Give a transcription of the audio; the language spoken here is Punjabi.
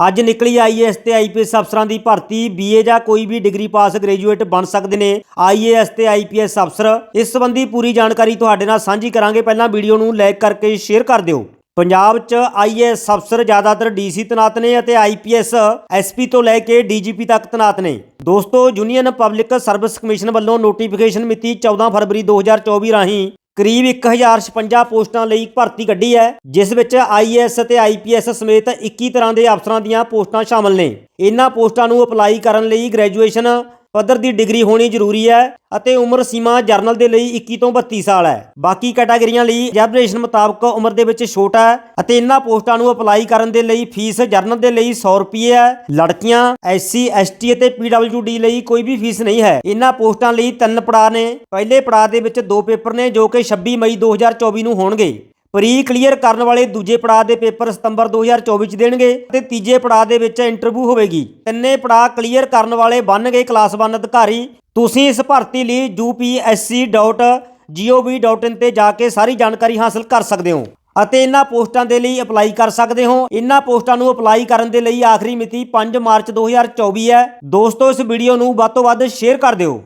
ਅੱਜ ਨਿਕਲੀ ਆਈਏਐਸ ਤੇ ਆਈਪੀਐਸ ਅਫਸਰਾਂ ਦੀ ਭਰਤੀ ਬੀਏ ਜਾਂ ਕੋਈ ਵੀ ਡਿਗਰੀ ਪਾਸ ਗ੍ਰੈਜੂਏਟ ਬਣ ਸਕਦੇ ਨੇ। ਆਈਏਐਸ ਤੇ ਆਈਪੀਐਸ ਅਫਸਰ, ਇਸ ਸੰਬੰਧੀ ਪੂਰੀ ਜਾਣਕਾਰੀ ਤੁਹਾਡੇ ਨਾਲ ਸਾਂਝੀ ਕਰਾਂਗੇ। ਪਹਿਲਾਂ ਵੀਡੀਓ ਨੂੰ ਲਾਈਕ ਕਰਕੇ ਸ਼ੇਅਰ ਕਰ ਦਿਓ। ਪੰਜਾਬ 'ਚ ਆਈਏਐਸ ਅਫਸਰ ਜ਼ਿਆਦਾਤਰ ਡੀਸੀ ਤਨਾਤ ਨੇ ਅਤੇ ਆਈਪੀਐਸ ਐਸਪੀ ਤੋਂ ਲੈ ਕੇ ਡੀਜੀਪੀ ਤੱਕ ਤਨਾਤ ਨੇ। ਦੋਸਤੋ, ਯੂਨੀਅਨ ਪਬਲਿਕ ਸਰਵਿਸ ਕਮਿਸ਼ਨ ਵੱਲੋਂ ਨੋਟੀਫਿਕੇਸ਼ਨ ਮਿਤੀ 14 ਫਰਵਰੀ 2024 ਰਾਹੀਂ ਕਰੀਬ 1056 ਪੋਸਟਾਂ ਲਈ ਭਰਤੀ ਕੱਢੀ ਹੈ, ਜਿਸ ਵਿੱਚ ਆਈਏਐਸ ਅਤੇ ਆਈਪੀਐਸ ਸਮੇਤ 21 ਤਰ੍ਹਾਂ ਦੇ ਅਫਸਰਾਂ ਦੀਆਂ ਪੋਸਟਾਂ ਸ਼ਾਮਲ ਨੇ। ਇਹਨਾਂ ਪੋਸਟਾਂ ਨੂੰ ਅਪਲਾਈ ਕਰਨ ਲਈ ਗ੍ਰੈਜੂਏਸ਼ਨ ਪੱਧਰ ਦੀ ਡਿਗਰੀ ਹੋਣੀ ਜ਼ਰੂਰੀ ਹੈ ਅਤੇ ਉਮਰ ਸੀਮਾ ਜਰਨਲ ਦੇ ਲਈ 21 ਤੋਂ 32 ਸਾਲ ਹੈ। ਬਾਕੀ ਕੈਟਾਗਰੀਆਂ ਲਈ ਰਿਜ਼ਰਵੇਸ਼ਨ ਮੁਤਾਬਕ ਉਮਰ ਦੇ ਵਿੱਚ ਛੋਟਾ ਹੈ ਅਤੇ ਇਹਨਾਂ ਪੋਸਟਾਂ ਨੂੰ ਅਪਲਾਈ ਕਰਨ ਦੇ ਲਈ ਫੀਸ ਜਰਨਲ ਦੇ ਲਈ 100 ਰੁਪਏ ਹੈ। ਲੜਕੀਆਂ, ਐਸਸੀ, ਐਸਟੀ ਅਤੇ ਪੀਡਬਲਯੂਡੀ ਲਈ ਕੋਈ ਵੀ ਫੀਸ ਨਹੀਂ ਹੈ। ਇਹਨਾਂ ਪੋਸਟਾਂ ਲਈ ਤਿੰਨ ਪੜਾਅ ਨੇ। ਪਹਿਲੇ ਪੜਾਅ ਦੇ ਵਿੱਚ ਦੋ ਪੇਪਰ ਨੇ ਜੋ ਕਿ 26 ਮਈ 2024 ਨੂੰ ਹੋਣਗੇ। ਪ੍ਰੀ ਕਲੀਅਰ ਕਰਨ ਵਾਲੇ ਦੂਜੇ ਪੜਾਅ ਦੇ ਪੇਪਰ ਸਤੰਬਰ 2024 ਚ ਦੇਣਗੇ ਤੇ ਤੀਜੇ ਪੜਾਅ ਦੇ ਵਿੱਚ ਇੰਟਰਵਿਊ ਹੋਵੇਗੀ। ਤਿੰਨੇ ਪੜਾਅ ਕਲੀਅਰ ਕਰਨ ਵਾਲੇ ਬਣਨਗੇ ਕਲਾਸ 1 ਅਧਿਕਾਰੀ। ਤੁਸੀਂ ਇਸ ਭਰਤੀ ਲਈ upsc.gov.in ਤੇ ਜਾ ਕੇ ਸਾਰੀ ਜਾਣਕਾਰੀ ਹਾਸਲ ਕਰ ਸਕਦੇ ਹੋ ਅਤੇ ਇਹਨਾਂ ਪੋਸਟਾਂ ਦੇ ਲਈ ਅਪਲਾਈ ਕਰ ਸਕਦੇ ਹੋ। ਇਹਨਾਂ ਪੋਸਟਾਂ ਨੂੰ ਅਪਲਾਈ ਕਰਨ ਦੇ ਲਈ ਆਖਰੀ ਮਿਤੀ 5 ਮਾਰਚ 2024 ਹੈ। ਦੋਸਤੋ, ਇਸ ਵੀਡੀਓ ਨੂੰ ਵੱਧ ਤੋਂ ਵੱਧ ਸ਼ੇਅਰ ਕਰ ਦਿਓ।